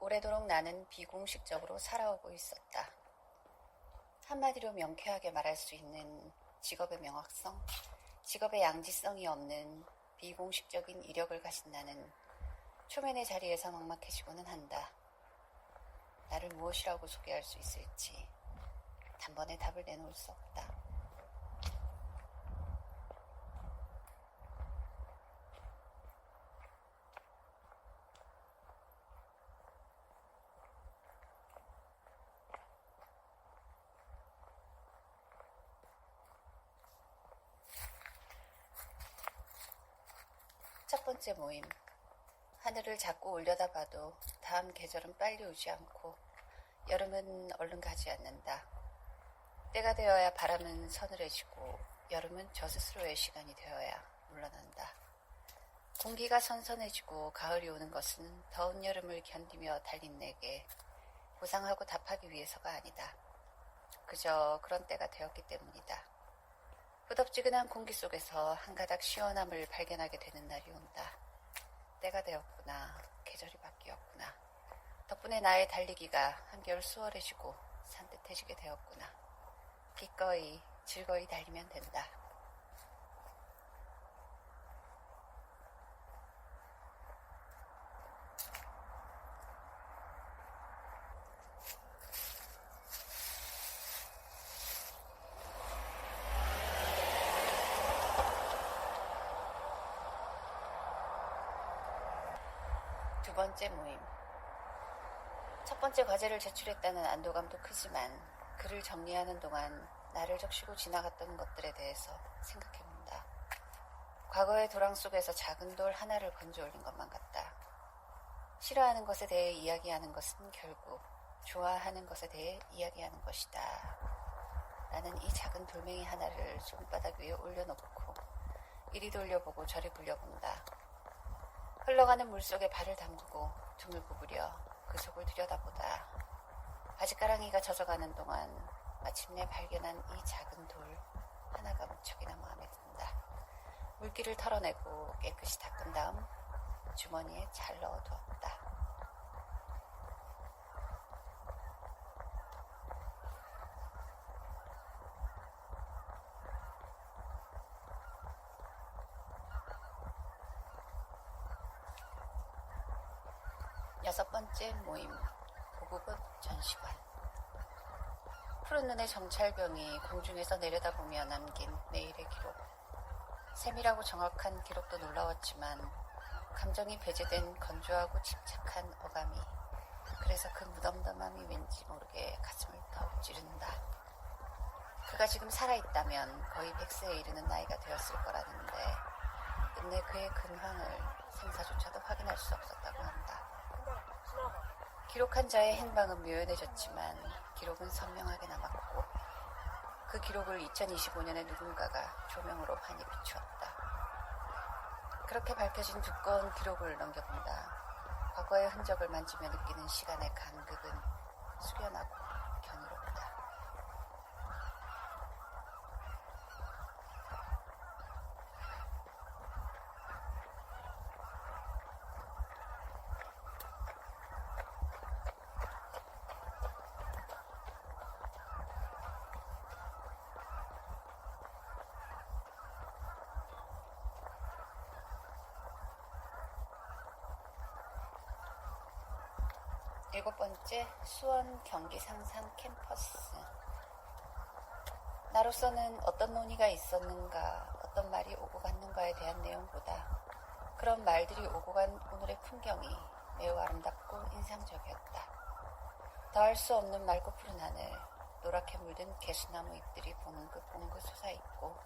오래도록 나는 비공식적으로 살아오고 있었다. 한마디로 명쾌하게 말할 수 있는 직업의 명확성, 직업의 양지성이 없는 비공식적인 이력을 가진 나는 초면의 자리에서 막막해지고는 한다. 나를 무엇이라고 소개할 수 있을지 단번에 답을 내놓을 수 없다. 첫 번째 모임. 하늘을 자꾸 올려다봐도 다음 계절은 빨리 오지 않고 여름은 얼른 가지 않는다. 때가 되어야 바람은 서늘해지고 여름은 저 스스로의 시간이 되어야 물러난다. 공기가 선선해지고 가을이 오는 것은 더운 여름을 견디며 달린 내게 보상하고 답하기 위해서가 아니다. 그저 그런 때가 되었기 때문이다. 후덥지근한 공기 속에서 한 가닥 시원함을 발견하게 되는 날이 온다. 때가 되었구나. 계절이 바뀌었구나. 덕분에 나의 달리기가 한결 수월해지고 산뜻해지게 되었구나. 기꺼이 즐거이 달리면 된다. 두 번째 모임. 첫 번째 과제를 제출했다는 안도감도 크지만 글을 정리하는 동안 나를 적시고 지나갔던 것들에 대해서 생각해본다. 과거의 도랑 속에서 작은 돌 하나를 건져 올린 것만 같다. 싫어하는 것에 대해 이야기하는 것은 결국 좋아하는 것에 대해 이야기하는 것이다. 나는 이 작은 돌멩이 하나를 손바닥 위에 올려놓고 이리 돌려보고 저리 굴려본다. 흘러가는 물속에 발을 담그고 등을 구부려 그 속을 들여다보다 바지가랑이가 젖어가는 동안 마침내 발견한 이 작은 돌 하나가 무척이나 마음에 든다. 물기를 털어내고 깨끗이 닦은 다음 주머니에 잘 넣어두었다. 여섯 번째 모임 고급은 전시관. 푸른 눈의 정찰병이 공중에서 내려다보며 남긴 내일의 기록. 세밀하고 정확한 기록도 놀라웠지만 감정이 배제된 건조하고 침착한 어감이 그래서 그 무덤덤함이 왠지 모르게 가슴을 더욱 찌른다. 그가 지금 살아있다면 거의 100세에 이르는 나이가 되었을 거라는데 끝내 그의 근황을 생사조차도 확인할 수 없었다고 한다 기록한 자의 행방은 묘연해졌지만 기록은 선명하게 남았고 그 기록을 2025년에 누군가가 조명으로 환히 비추었다. 그렇게 밝혀진 두꺼운 기록을 넘겨본다. 과거의 흔적을 만지며 느끼는 시간의 간극은 숙연하고 견고롭다. 일곱 번째, 수원 경기 상상 캠퍼스. 나로서는 어떤 논의가 있었는가, 어떤 말이 오고 갔는가에 대한 내용보다 그런 말들이 오고 간 오늘의 풍경이 매우 아름답고 인상적이었다. 더할 수 없는 맑고 푸른 하늘, 노랗게 물든 개수나무 잎들이 봉긋 봉긋 솟아있고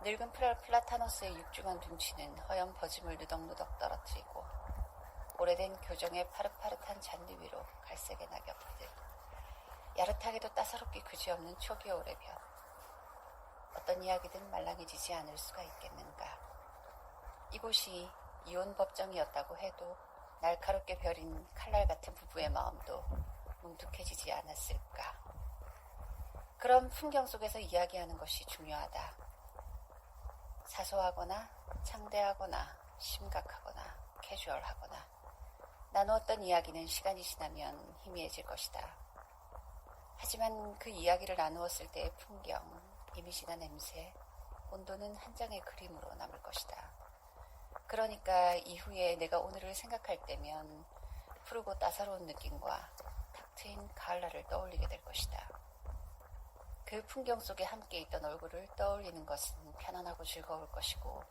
늙은 플라, 플라타너스의 육중한 둥치는 허연 버짐을 느덕느덕 떨어뜨리고 오래된 교정의 파릇파릇한 잔디 위로 갈색의 낙엽들. 야릇하게도 따사롭기 그지없는 초기겨울의 볕 어떤 이야기든 말랑해지지 않을 수가 있겠는가? 이곳이 이혼 법정이었다고 해도 날카롭게 벼린 칼날 같은 부부의 마음도 뭉툭해지지 않았을까? 그런 풍경 속에서 이야기하는 것이 중요하다. 사소하거나 창대하거나 심각하거나 캐주얼하거나 나누었던 이야기는 시간이 지나면 희미해질 것이다. 하지만 그 이야기를 나누었을 때의 풍경, 이미지나 냄새, 온도는 한 장의 그림으로 남을 것이다. 그러니까 이후에 내가 오늘을 생각할 때면 푸르고 따사로운 느낌과 탁 트인 가을날을 떠올리게 될 것이다. 그 풍경 속에 함께 있던 얼굴을 떠올리는 것은 편안하고 즐거울 것이고,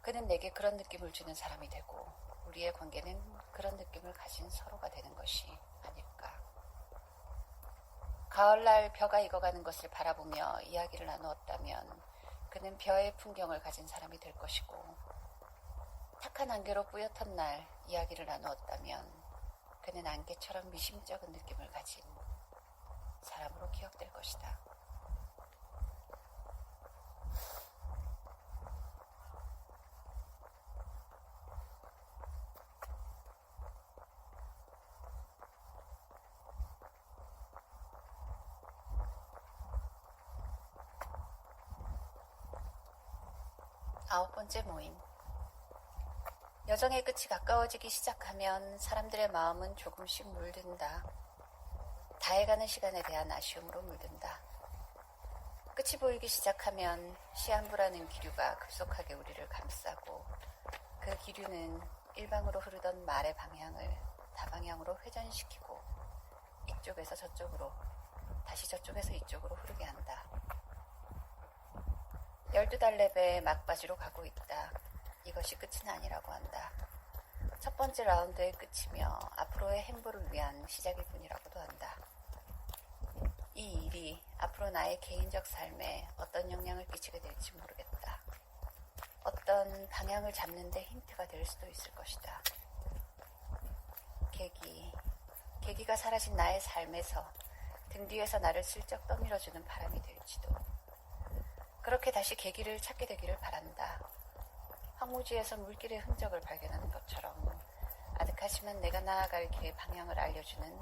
그는 내게 그런 느낌을 주는 사람이 되고, 우리의 관계는 그런 느낌을 가진 서로가 되는 것이 아닐까. 가을날 벼가 익어가는 것을 바라보며 이야기를 나누었다면, 그는 벼의 풍경을 가진 사람이 될 것이고, 탁한 안개로 뿌옇던 날 이야기를 나누었다면, 그는 안개처럼 미심쩍은 느낌을 가진 사람으로 기억될 것이다. 아홉 번째 모임. 여정의 끝이 가까워지기 시작하면 사람들의 마음은 조금씩 물든다. 다해가는 시간에 대한 아쉬움으로 물든다. 끝이 보이기 시작하면 시한부라는 기류가 급속하게 우리를 감싸고 그 기류는 일방으로 흐르던 말의 방향을 다방향으로 회전시키고 이쪽에서 저쪽으로 다시 저쪽에서 이쪽으로 흐르게 한다. 열두 달랩의 막바지로 가고 있다. 이것이 끝은 아니라고 한다. 첫 번째 라운드의 끝이며 앞으로의 행보를 위한 시작일 뿐이라고도 한다. 이 일이 앞으로 나의 개인적 삶에 어떤 영향을 끼치게 될지 모르겠다. 어떤 방향을 잡는데 힌트가 될 수도 있을 것이다. 계기, 계기가 사라진 나의 삶에서 등 뒤에서 나를 슬쩍 떠밀어주는 바람이 될지도. 그렇게 다시 계기를 찾게 되기를 바란다. 황무지에서 물길의 흔적을 발견하는 것처럼 아득하지만 내가 나아갈 길의 방향을 알려주는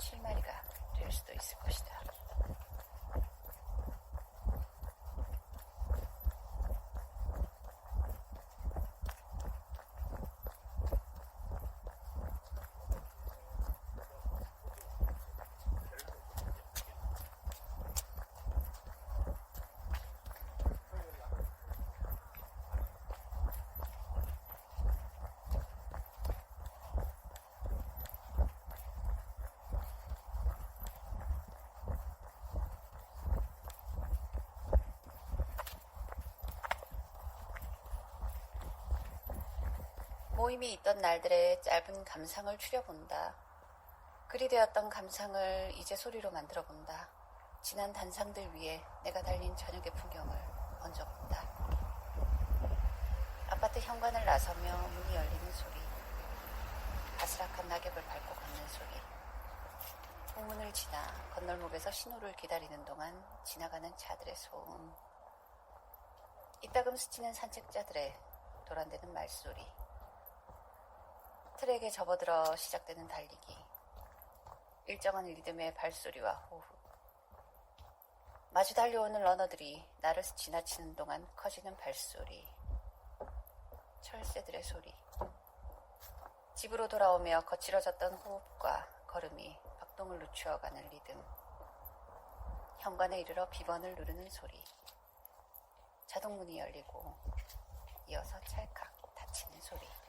실마리가 될 수도 있을 것이다. 모임이 있던 날들의 짧은 감상을 추려본다. 글이 되었던 감상을 이제 소리로 만들어 본다. 지난 단상들 위에 내가 달린 저녁의 풍경을 얹어본다. 아파트 현관을 나서며 문이 열리는 소리. 아스락한 낙엽을 밟고 걷는 소리. 후문을 지나 건널목에서 신호를 기다리는 동안 지나가는 차들의 소음. 이따금 스치는 산책자들의 도란대는 말소리. 트랙에 접어들어 시작되는 달리기. 일정한 리듬의 발소리와 호흡. 마주 달려오는 러너들이 나를 지나치는 동안 커지는 발소리. 철새들의 소리. 집으로 돌아오며 거칠어졌던 호흡과 걸음이 박동을 늦추어가는 리듬. 현관에 이르러 비번을 누르는 소리. 자동문이 열리고 이어서 찰칵 닫히는 소리.